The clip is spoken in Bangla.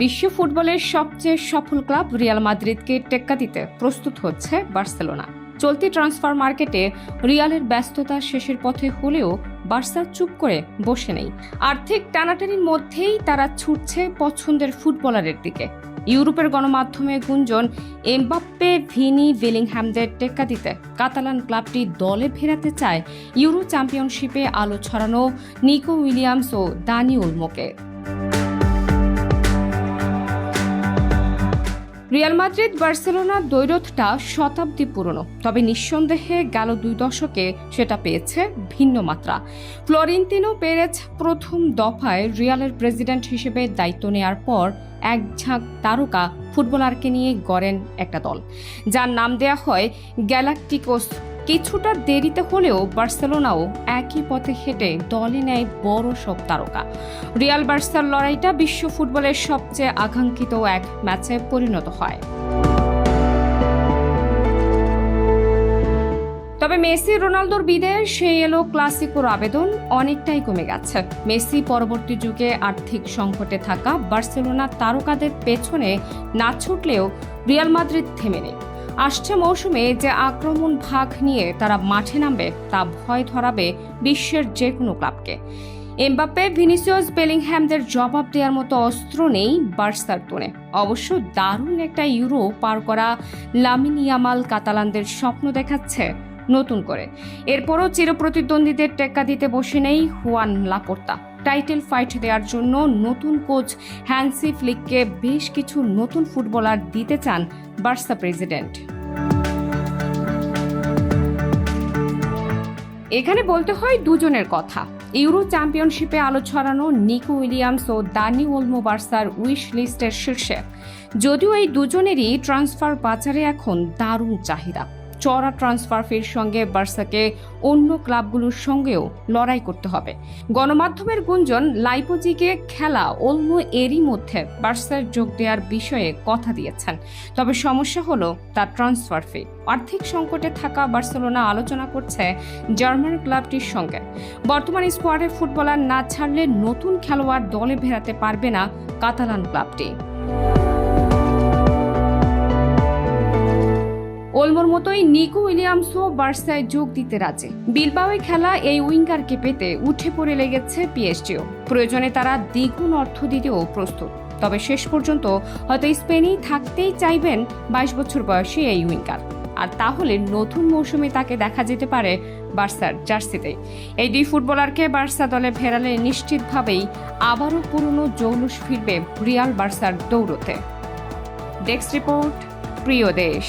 বিশ্ব ফুটবলের সবচেয়ে সফল ক্লাব রিয়াল মাদ্রিদকে টেক্কা দিতে প্রস্তুত হচ্ছে বার্সেলোনা। চলতি ট্রান্সফার মার্কেটে রিয়ালের ব্যস্ততা শেষের পথে হলেও বার্সা চুপ করে বসে নেই। আর্থিক টানাটানির মধ্যেই তারা ছুটছে পছন্দের ফুটবলারের দিকে। ইউরোপের গণমাধ্যমে গুঞ্জন, এমবাপ্পে, ভিনি বেলিংহ্যামদের টেক্কা দিতে। কাতালান ক্লাবটি দলে ফেরাতে চায় ইউরো চ্যাম্পিয়নশিপে আলো ছড়ানো নিকো উইলিয়ামস ও দানি উলমোকে রিয়াল মাদ্রিদ বার্সেলোনার দ্বৈরথটা শতাব্দী পুরনো। তবে নিঃসন্দেহে গেল দুই দশকে সেটা পেয়েছে ভিন্ন মাত্রা। ফ্লোরেন্তিনো পেরেজ প্রথম দফায় রিয়ালের প্রেসিডেন্ট হিসেবে দায়িত্ব নেয়ার পর এক ঝাঁক তারকা ফুটবলারকে নিয়ে গড়েন একটা দল। যার নাম দেয়া হয় গ্যালাকটিকোস কিছুটা দেরিতে হলেও বার্সেলোনাও একই পথে হেঁটে দলে নেয় বড় সব তারকা। রিয়াল বার্সার লড়াইটা বিশ্ব ফুটবলের সবচেয়ে আকাঙ্ক্ষিত এক ম্যাচে পরিণত হয়। তবে মেসি, রোনালদোর বিদায়ে সেই এলো ক্লাসিকোর আবেদন, অনেকটাই কমে গেছে। মেসি পরবর্তী যুগে আর্থিক সংকটে থাকা বার্সেলোনা তারকাদের পেছনে না ছুটলেও রিয়াল মাদ্রিদ থেমে নেই। আসছে মৌসুমে যে আক্রমণ ভাগ নিয়ে তারা মাঠে নামবে, তা ভয় ধরাবে বিশ্বের যে কোনো ক্লাবকে। এমবাপ্পে, ভিনিসিয়াস, বেলিংহ্যামদের জবাব দেওয়ার মতো অস্ত্র নেই বার্সার তোনে অবশ্য দারুণ একটা ইউরো পার করা লামিনিয়ামাল কাতালানদের স্বপ্ন দেখাচ্ছে নতুন করে। এরপরও চিরপ্রতিদ্বন্দ্বীদের টেক্কা দিতে বসে নেই হুয়ান লাপোর্তা। টাইটেল ফাইট দেওয়ার জন্য নতুন কোচ হ্যান্সি ফ্লিককে বেশ কিছু নতুন ফুটবলার দিতে চান বার্সা প্রেসিডেন্ট। এখানে বলতে হয় দুজনের কথা। ইউরো চ্যাম্পিয়নশিপে আলো ছড়ানো নিকো উইলিয়ামস ও দানি ওলমো বার্সার উইশ লিস্টের শীর্ষে। যদিও এই দুজনেরই ট্রান্সফার বাজারে এখন দারুণ চাহিদা। চড়া ট্রান্সফার ফির সঙ্গে বার্সাকে অন্য ক্লাবগুলোর সঙ্গেও লড়াই করতে হবে। গণমাধ্যমের গুঞ্জন লাইপোজিকে খেলা ওলমো এরই মধ্যে বার্সার যোগ দেওয়ার বিষয়ে কথা দিয়েছেন। তবে সমস্যা হলো তার ট্রান্সফার ফি। আর্থিক সংকটে থাকা বার্সেলোনা আলোচনা করছে জার্মান ক্লাবটির সঙ্গে। বর্তমান স্কোয়াডে ফুটবলার না ছাড়লে নতুন খেলোয়াড় দলে ভেড়াতে পারবে না কাতালান ক্লাবটি। ওলমোর মতোই নিকো উইলিয়ামসও বার্সায় যোগ দিতে রাজি। বিলবাওয়ে খেলা এই উইঙ্গারকে পেতে উঠে পড়ে লেগেছে পিএসজিও। প্রয়োজনে তারা দ্বিগুণ অর্থ দিতেও প্রস্তুত। তবে শেষ পর্যন্ত হয়তো স্পেনেই থাকতেই চাইবেন বাইশ বছর বয়সী এই উইঙ্গার। আর তাহলে নতুন মৌসুমে তাকে দেখা যেতে পারে বার্সার জার্সিতে। এই দুই ফুটবলারকে বার্সা দলে ফেরালে নিশ্চিতভাবেই আবারও পুরনো জৌলুস ফিরবে রিয়াল বার্সার দৌড়তে। ডেস্ক রিপোর্ট, প্রিয় দেশ।